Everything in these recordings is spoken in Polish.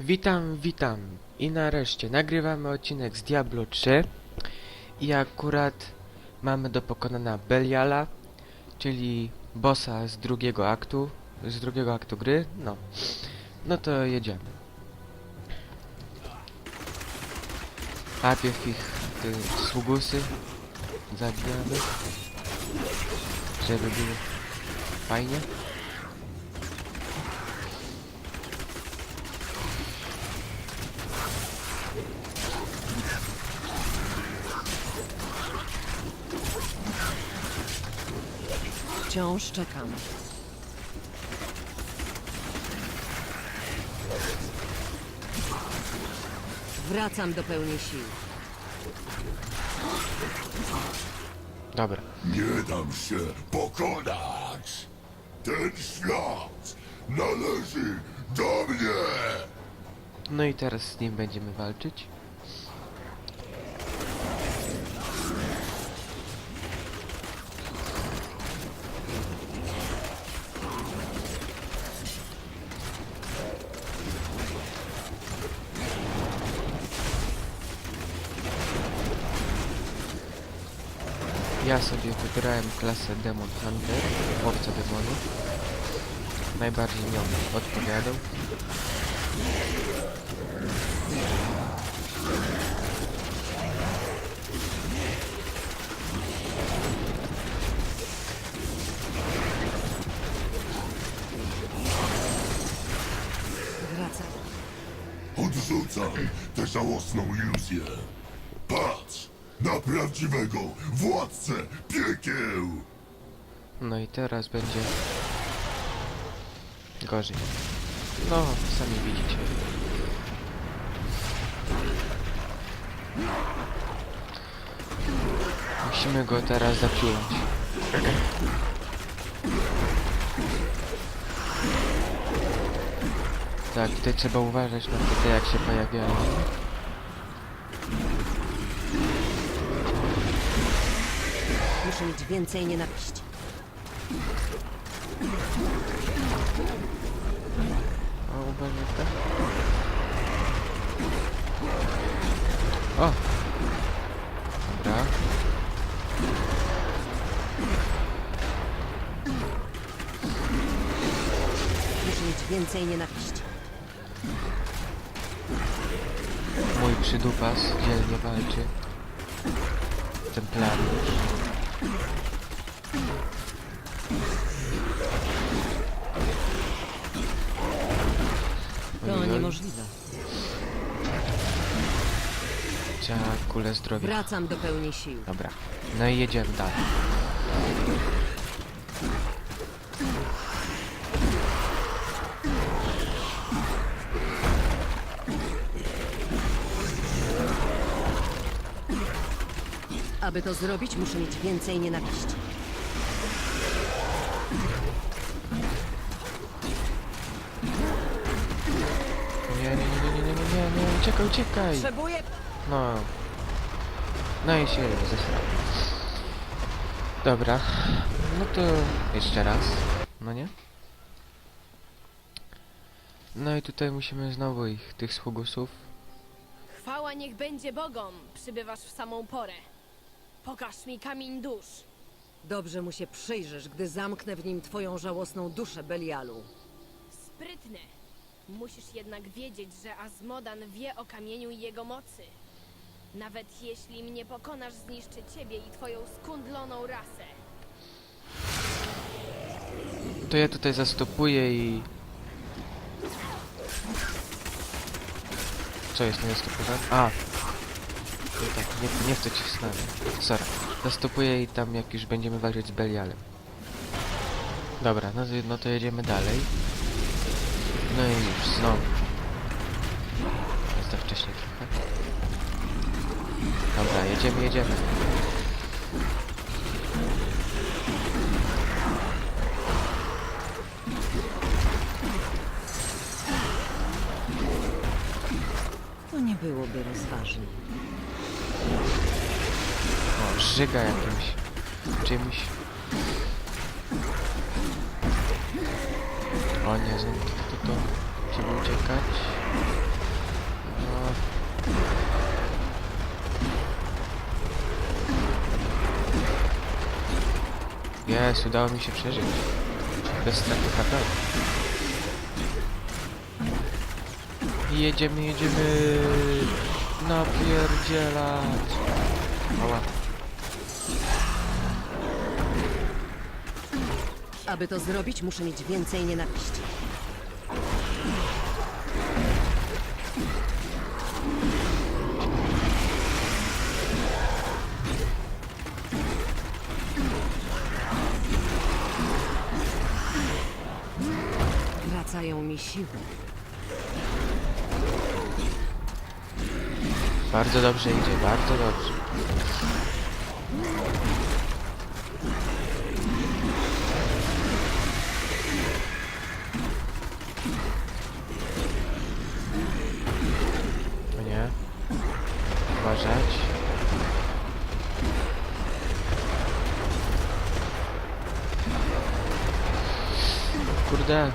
Witam, witam. I nareszcie nagrywamy odcinek z Diablo 3 i akurat mamy do pokonania Beliala, czyli bossa z drugiego aktu, z drugiego aktu gry, no. No to jedziemy. Najpierw ich y, sługusy zabijamy, żeby było fajnie. Wciąż czekam. Wracam do pełni sił. Dobra. Nie dam się pokonać! Ten świat należy do mnie! No i teraz z nim będziemy walczyć. Ja sobie wybrałem klasę Demon Hunter, łowca demonów. Najbardziej nią odpowiadał. Odrzucam tę żałosną iluzję. Patrz na prawdziwego władcę piekieł! No i teraz będzie gorzej. No, sami widzicie. Musimy go teraz zapiąć. Tak, tutaj trzeba uważać na te jak się pojawiają. Muszę mieć więcej nienawiści. O, uważaj, tak? O! Dobra. Muszę mieć więcej nienawiści. Mój przydupas dzielnie walczy. Templariusz. To niemożliwe. Trzeba kulę zdrowia. Wracam do pełni sił. Dobra. No i jedziemy dalej. Aby to zrobić, muszę mieć więcej nienawiści. Nie, nie, nie, nie, nie, nie, nie, nie, uciekaj, uciekaj! Potrzebuję... No. No i się zesrał. Dobra. No to jeszcze raz. No nie? No i tutaj musimy znowu ich, tych sługusów. Chwała niech będzie Bogom, przybywasz w samą porę. Pokaż mi kamień dusz. Dobrze mu się przyjrzysz, gdy zamknę w nim twoją żałosną duszę, Belialu. Sprytne. Musisz jednak wiedzieć, że Azmodan wie o kamieniu i jego mocy. Nawet jeśli mnie pokonasz, zniszczy ciebie i twoją skundloną rasę. To ja tutaj zastopuję i... Co jest zastopowane? A! Nie, tak, nie, nie chcę ci z nami. Sorry. Zastopuję i tam jak już będziemy walczyć z Belialem. Dobra, no, to- no to jedziemy dalej. No i już znowu. Jest to wcześniej trochę. Dobra, jedziemy, jedziemy. To nie byłoby rozważne żyga jakimś czymś. O nie, znowu to, to, to. Trzeba uciekać. Jest, udało mi się przeżyć. Bez straty HP. Jedziemy, jedziemy. Napierdzielać. Oła. Aby to zrobić, muszę mieć więcej nienawiści. Wracają mi siły. Bardzo dobrze idzie, bardzo dobrze. O nie. Uważać. Kurde.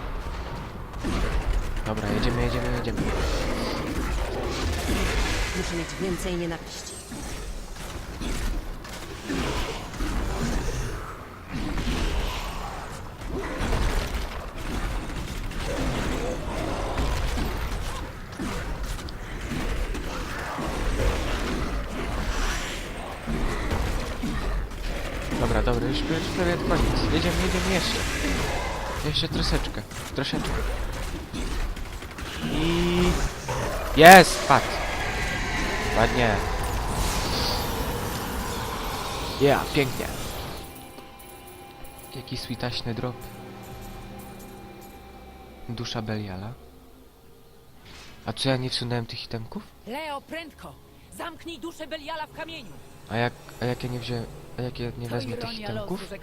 Dobra, jedziemy, jedziemy, jedziemy. Muszę mieć więcej nienawiści. Dobra, dobra, już, już prawie koniec. Jedziemy, jedziemy jeszcze. Jeszcze troszeczkę, troszeczkę. I... Jest! Padł. Ładnie. Ja, pięknie. Jaki switaśny drop. Dusza Beliala. A co ja nie wsunąłem tych itemków? Leo, prędko! Zamknij duszę Beliala w kamieniu! A jak, a jak ja nie wziąłem, a jak ja nie wezmę tych itemków? losu, tak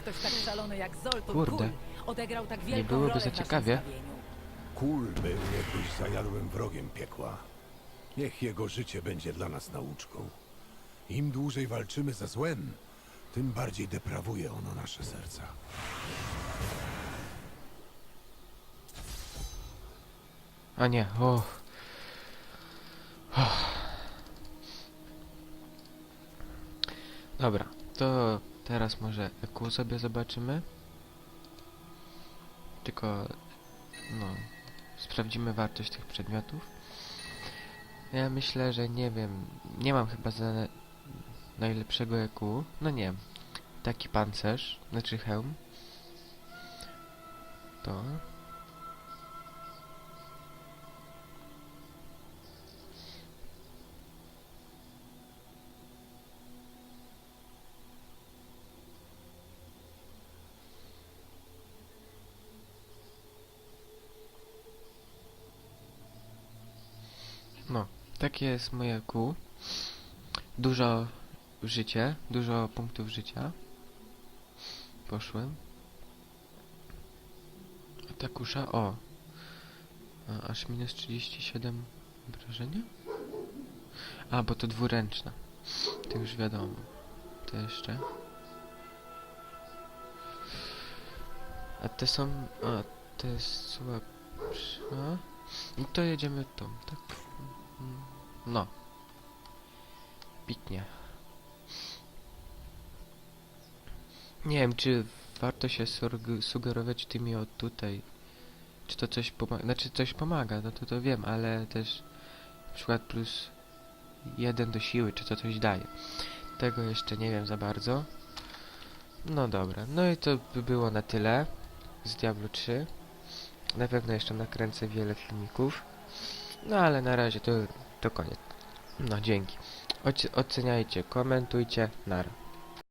Kurde. Kul odegrał tak wielką byłoby rolę za naszym ciekawie. zbawieniu. Kul był niegdyś zajadłym wrogiem piekła. Niech jego życie będzie dla nas nauczką. Im dłużej walczymy ze złem, tym bardziej deprawuje ono nasze serca. A nie, o. Dobra, to teraz może EQ sobie zobaczymy. Tylko, no, sprawdzimy wartość tych przedmiotów. Ja myślę, że nie wiem, nie mam chyba za najlepszego EQ. No nie, taki pancerz, znaczy hełm. To. No, takie jest moje kół. Dużo życie, dużo punktów życia. Poszły. A ta kusza, o. A, aż minus 37 obrażenia? A, bo to dwuręczna. To już wiadomo. To jeszcze. A te są... A, te jest słabsza. I to jedziemy tą, tak? No. Piknie. Nie wiem, czy warto się sugerować tymi od tutaj. Czy to coś pomaga? Znaczy coś pomaga, no to to wiem, ale też na przykład plus jeden do siły, czy to coś daje. Tego jeszcze nie wiem za bardzo. No dobra, no i to by było na tyle z Diablo 3. Na pewno jeszcze nakręcę wiele filmików. No ale na razie to, to koniec. No dzięki. Oce- oceniajcie, komentujcie. Nara.